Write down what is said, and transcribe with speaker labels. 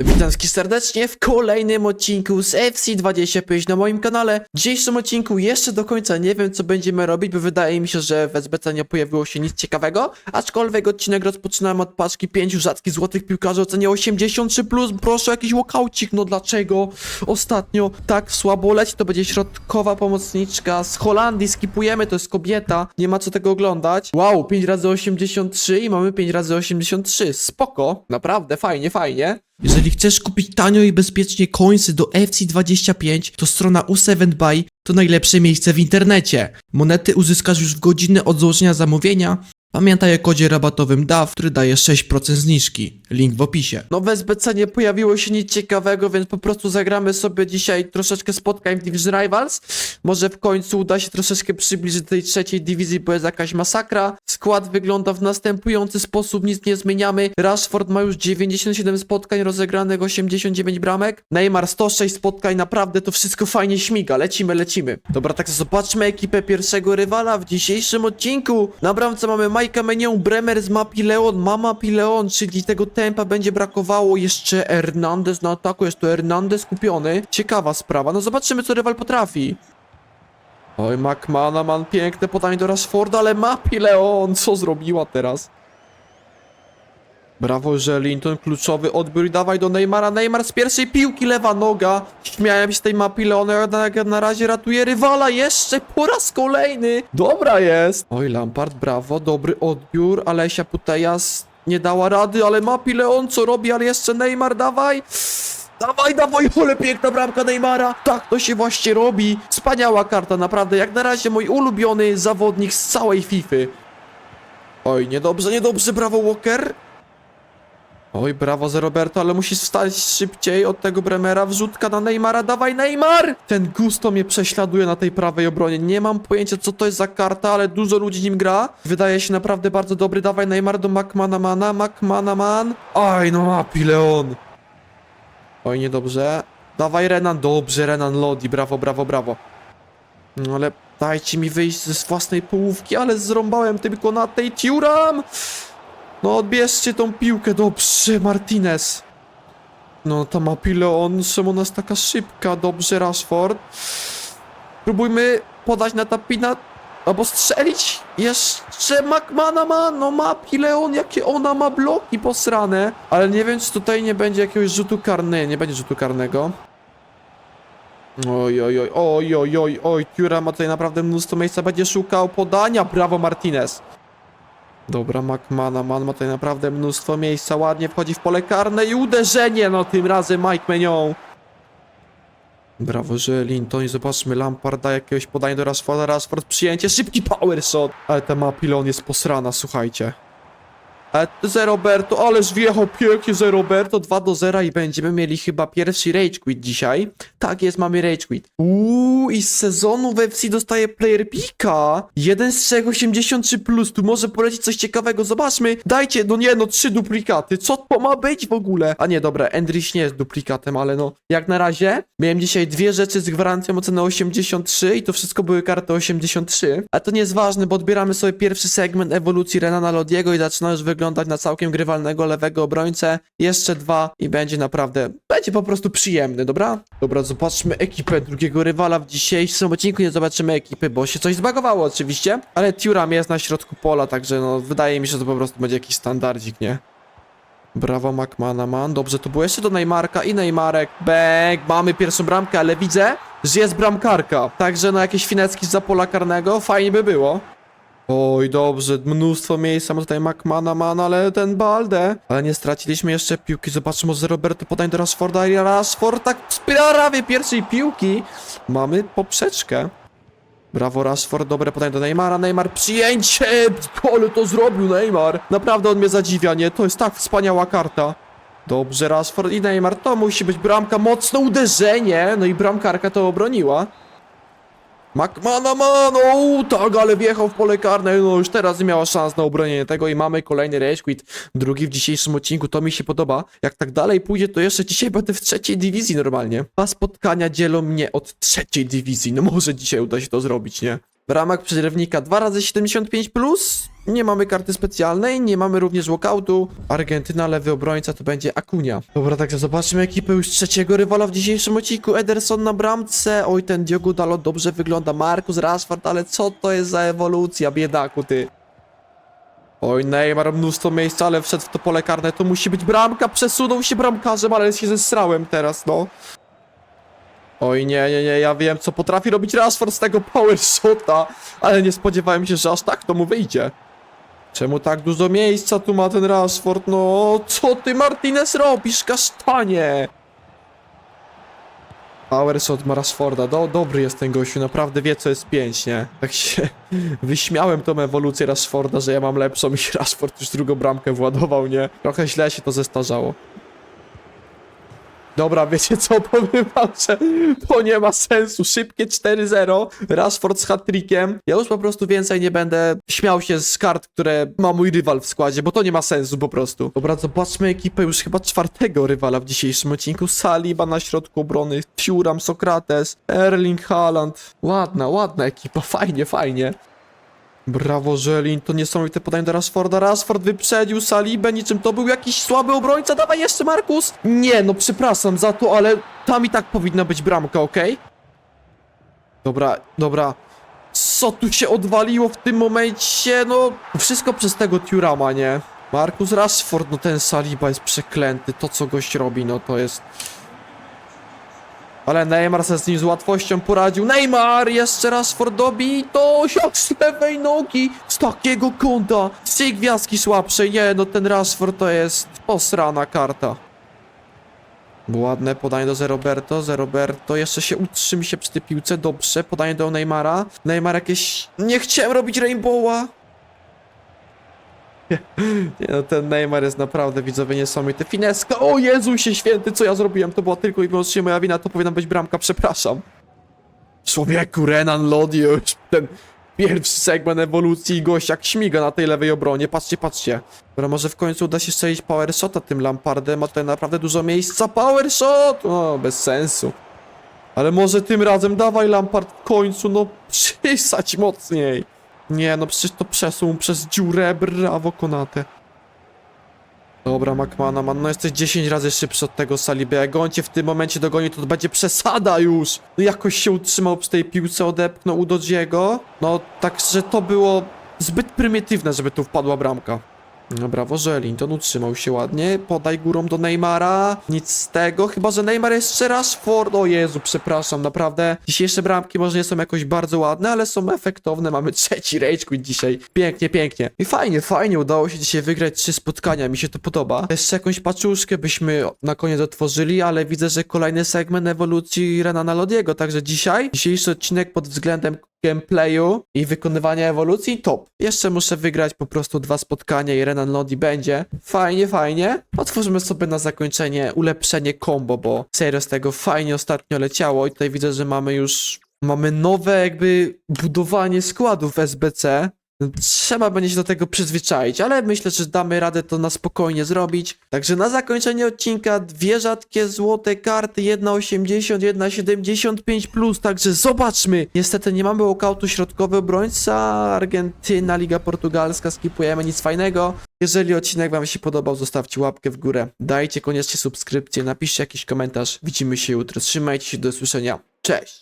Speaker 1: Witam wszystkich serdecznie w kolejnym odcinku z FC25 na moim kanale. W dzisiejszym odcinku jeszcze do końca nie wiem co będziemy robić, bo wydaje mi się, że w SBC nie pojawiło się nic ciekawego, aczkolwiek odcinek rozpoczynałem od paczki 5 rzadkich złotych piłkarzy o cenie 83+, plus. proszę jakiś walkaucik, no dlaczego ostatnio tak słabo leci, to będzie środkowa pomocniczka z Holandii, skipujemy, to jest kobieta, nie ma co tego oglądać. Wow, 5 razy 83 i mamy 5 razy 83, spoko, naprawdę, fajnie, fajnie. Jeżeli chcesz kupić tanio i bezpiecznie coinsy do FC25, to strona U7Buy to najlepsze miejsce w internecie. Monety uzyskasz już w godzinę od złożenia zamówienia. Pamiętaj o kodzie rabatowym DAW, który daje 6% zniżki. Link w opisie. No w SBC nie pojawiło się nic ciekawego, więc po prostu zagramy sobie dzisiaj troszeczkę spotkań w Division Rivals. Może w końcu uda się troszeczkę przybliżyć do tej trzeciej dywizji, bo jest jakaś masakra. Skład wygląda w następujący sposób, nic nie zmieniamy. Rashford ma już 97 spotkań rozegranych, 89 bramek. Neymar 106 spotkań, naprawdę to wszystko fajnie śmiga. Lecimy, lecimy. Dobra, tak zobaczmy ekipę pierwszego rywala w dzisiejszym odcinku. Na bramce mamy Majka Menią, Bremer z Mapi Leon, Mama Leon, czyli tego tempa będzie brakowało. Jeszcze Hernandez na ataku, jest tu Hernandez kupiony. Ciekawa sprawa, no zobaczymy co rywal potrafi. Oj, McManaman, piękne podanie do Rashforda, ale Mapi Leon, co zrobiła teraz? Brawo, że Linton, kluczowy odbiór i dawaj do Neymara. Neymar z pierwszej piłki, lewa noga. Śmiałem się tej mapy Leona, jednak na razie ratuje rywala jeszcze po raz kolejny. Dobra jest. Oj, Lampard, brawo, dobry odbiór. Alesia Putejas nie dała rady, ale mapi Leon co robi, ale jeszcze Neymar, dawaj. Dawaj, dawaj, ole piękna bramka Neymara. Tak to się właśnie robi. Wspaniała karta, naprawdę. Jak na razie mój ulubiony zawodnik z całej Fify. Oj, niedobrze, niedobrze, brawo Walker. Oj, brawo za Roberto, ale musisz wstać szybciej od tego Bremera. Wrzutka na Neymara, dawaj Neymar! Ten Gusto mnie prześladuje na tej prawej obronie. Nie mam pojęcia, co to jest za karta, ale dużo ludzi nim gra. Wydaje się naprawdę bardzo dobry. Dawaj Neymar do McManamana, McManaman. Aj, no mapi Leon. Oj, niedobrze. Dawaj Renan, dobrze, Renan Lodi, brawo, brawo, brawo. No ale dajcie mi wyjść z własnej połówki, ale zrąbałem tylko na tej Turam! No odbierzcie tą piłkę, dobrze, Martinez. No ta mapi Leon, czemu jest taka szybka, dobrze, Rashford. Próbujmy podać na tapina, albo strzelić. Jeszcze McManama, no mapi Leon, jakie ona ma bloki posrane. Ale nie wiem, czy tutaj nie będzie jakiegoś rzutu karnego, nie będzie rzutu karnego. Oj, oj, oj, oj, oj, oj, oj, ma tutaj naprawdę mnóstwo miejsca, będzie szukał podania, brawo Martinez. Dobra, McManaman ma tutaj naprawdę mnóstwo miejsca, ładnie wchodzi w pole karne i uderzenie, no tym razem Mike Menion. Brawo, że Linton i zobaczmy, Lampard jakiegoś podania do Rashforda, Rashford przyjęcie, szybki power shot. Ale ta Mapilon jest posrana, słuchajcie. E, ze Roberto, ależ wjechał pięknie ze Roberto, 2 do 0 i będziemy mieli chyba pierwszy Rage Quit dzisiaj. Tak jest, mamy Rage Quit. Uuu, i z sezonu w FC dostaje Player Pika. 1 z 3, 83 plus, tu może polecić coś ciekawego, zobaczmy. Dajcie, no nie no, trzy duplikaty, co to ma być w ogóle? A nie, dobra, Endrich nie jest duplikatem, ale no, jak na razie miałem dzisiaj dwie rzeczy z gwarancją oceny 83 i to wszystko były karty 83. A to nie jest ważne, bo odbieramy sobie pierwszy segment ewolucji Renana Lodiego i zaczyna już wyglądać na całkiem grywalnego lewego obrońcę. Jeszcze dwa i będzie naprawdę, będzie po prostu przyjemny, dobra? Dobra, zobaczmy ekipę drugiego rywala w dzisiejszym odcinku. Nie zobaczymy ekipy, bo się coś zbagowało oczywiście, ale Turam jest na środku pola, także no wydaje mi się, że to po prostu będzie jakiś standardzik, nie? Brawo McManaman, dobrze to było jeszcze do Neymarka i Neymarek, bang, mamy pierwszą bramkę, ale widzę, że jest bramkarka, także no jakieś finecki z pola karnego, fajnie by było. Oj, dobrze, mnóstwo miejsca ma tutaj McManaman, ale ten Balde. Ale nie straciliśmy jeszcze piłki, zobaczmy może Roberto podań do Rashforda i Rashford tak w prawie pierwszej piłki. Mamy poprzeczkę. Brawo Rashford, dobre podanie do Neymara, Neymar przyjęcie, ale to zrobił Neymar. Naprawdę on mnie zadziwia, nie? To jest tak wspaniała karta. Dobrze, Rashford i Neymar, to musi być bramka, mocne uderzenie, no i bramkarka to obroniła. McManaman, o tak, ale wjechał w pole karne, no już teraz miała szans na obronienie tego i mamy kolejny rage quit, drugi w dzisiejszym odcinku, to mi się podoba. Jak tak dalej pójdzie, to jeszcze dzisiaj będę w trzeciej dywizji normalnie. Dwa spotkania dzielą mnie od trzeciej dywizji, no może dzisiaj uda się to zrobić, nie? W ramach przerywnika 2 razy 75 plus. Nie mamy karty specjalnej, nie mamy również walkoutu. Argentyna, lewy obrońca to będzie Akunia. Dobra, także zobaczmy ekipę już trzeciego rywala w dzisiejszym odcinku. Ederson na bramce. Oj, ten Diogo Dalot dobrze wygląda. Markus Rashford, ale co to jest za ewolucja, biedaku ty. Oj, Neymar mnóstwo miejsca, ale wszedł w to pole karne. To musi być bramka. Przesunął się bramkarzem, ale się zesrałem teraz, no. Oj, nie, nie, nie, ja wiem, co potrafi robić Rashford z tego power shota, ale nie spodziewałem się, że aż tak to mu wyjdzie. Czemu tak dużo miejsca tu ma ten Rashford? No, co ty Martinez robisz, kasztanie? Power shot ma Rashforda, Do, dobry jest ten gościu, naprawdę wie, co jest pięć, nie? Tak się wyśmiałem tą ewolucję Rashforda, że ja mam lepszą i Rashford już drugą bramkę władował, nie? Trochę źle się to zestarzało. Dobra, wiecie co, powiem wam, że to nie ma sensu. Szybkie 4-0, Rashford z hat-trickiem. Ja już po prostu więcej nie będę śmiał się z kart, które ma mój rywal w składzie, bo to nie ma sensu po prostu. Dobra, zobaczmy ekipę już chyba czwartego rywala w dzisiejszym odcinku. Saliba na środku obrony, Thuram, Sokrates, Erling Haaland. Ładna, ładna ekipa, fajnie, fajnie. Brawo, Żelin, to niesamowite podanie do Rashforda. Rashford wyprzedził Salibę, niczym to był jakiś słaby obrońca. Dawaj jeszcze, Markus! Nie, no przepraszam za to, ale tam i tak powinna być bramka, okej? Dobra, dobra. Co tu się odwaliło w tym momencie? No, wszystko przez tego Turama, nie? Markus Rashford, no ten Saliba jest przeklęty. To, co gość robi, no to jest... Ale Neymar sobie z nim z łatwością poradził. Neymar jeszcze raz Fordobi to z lewej nogi z takiego kąta. Trzy gwiazdki słabsze. Nie, no ten Rashford to jest posrana karta. Ładne podanie do Zeroberto, Zeroberto jeszcze się utrzymi się przy tej piłce, dobrze, podanie do Neymara. Neymar jakieś... Nie chciałem robić Rainbowa. Nie no, ten Neymar jest naprawdę, widzowie, niesamowity. Fineska, o Jezusie święty, co ja zrobiłem? To była tylko i wyłącznie moja wina, to powinna być bramka, przepraszam. Człowieku, Renan Lodi, już ten pierwszy segment ewolucji i gość jak śmiga na tej lewej obronie. Patrzcie, patrzcie. Dobra, może w końcu uda się strzelić power shota tym Lampardem, ma tutaj naprawdę dużo miejsca. Power shot! O, bez sensu. Ale może tym razem dawaj Lampard w końcu, no przysadź mocniej. Nie, no przecież to przesuł przez dziurę, brawo Konate. Dobra, McMana, man, no jesteś 10 razy szybszy od tego Saliby. Jak on cię w tym momencie dogoni, to będzie przesada już. No jakoś się utrzymał przy tej piłce, odepchnął u Dodziego. No, także to było zbyt prymitywne, żeby tu wpadła bramka. Brawo, Żelin, utrzymał się ładnie. Podaj górą do Neymara. Nic z tego, chyba że Neymar jeszcze raz Ford. O Jezu, przepraszam, naprawdę. Dzisiejsze bramki może nie są jakoś bardzo ładne, ale są efektowne. Mamy trzeci rage quit dzisiaj. Pięknie, pięknie. I fajnie, fajnie, udało się dzisiaj wygrać trzy spotkania, mi się to podoba. Jeszcze jakąś paczuszkę byśmy na koniec otworzyli, ale widzę, że kolejny segment ewolucji Renana Lodiego, także dzisiaj, dzisiejszy odcinek pod względem gameplayu i wykonywania ewolucji top. Jeszcze muszę wygrać po prostu dwa spotkania i Renan Lodi będzie. Fajnie, fajnie. Otworzymy sobie na zakończenie ulepszenie combo, bo serio z tego fajnie ostatnio leciało i tutaj widzę, że mamy już mamy nowe jakby budowanie składów SBC. Trzeba będzie się do tego przyzwyczaić, ale myślę, że damy radę to na spokojnie zrobić. Także na zakończenie odcinka dwie rzadkie złote karty, jedna 80, jedna 75 plus, także zobaczmy. Niestety nie mamy walkoutu środkowy obrońca, Argentyna, Liga Portugalska, skipujemy, nic fajnego. Jeżeli odcinek wam się podobał, zostawcie łapkę w górę, dajcie koniecznie subskrypcję, napiszcie jakiś komentarz. Widzimy się jutro, trzymajcie się, do usłyszenia, cześć!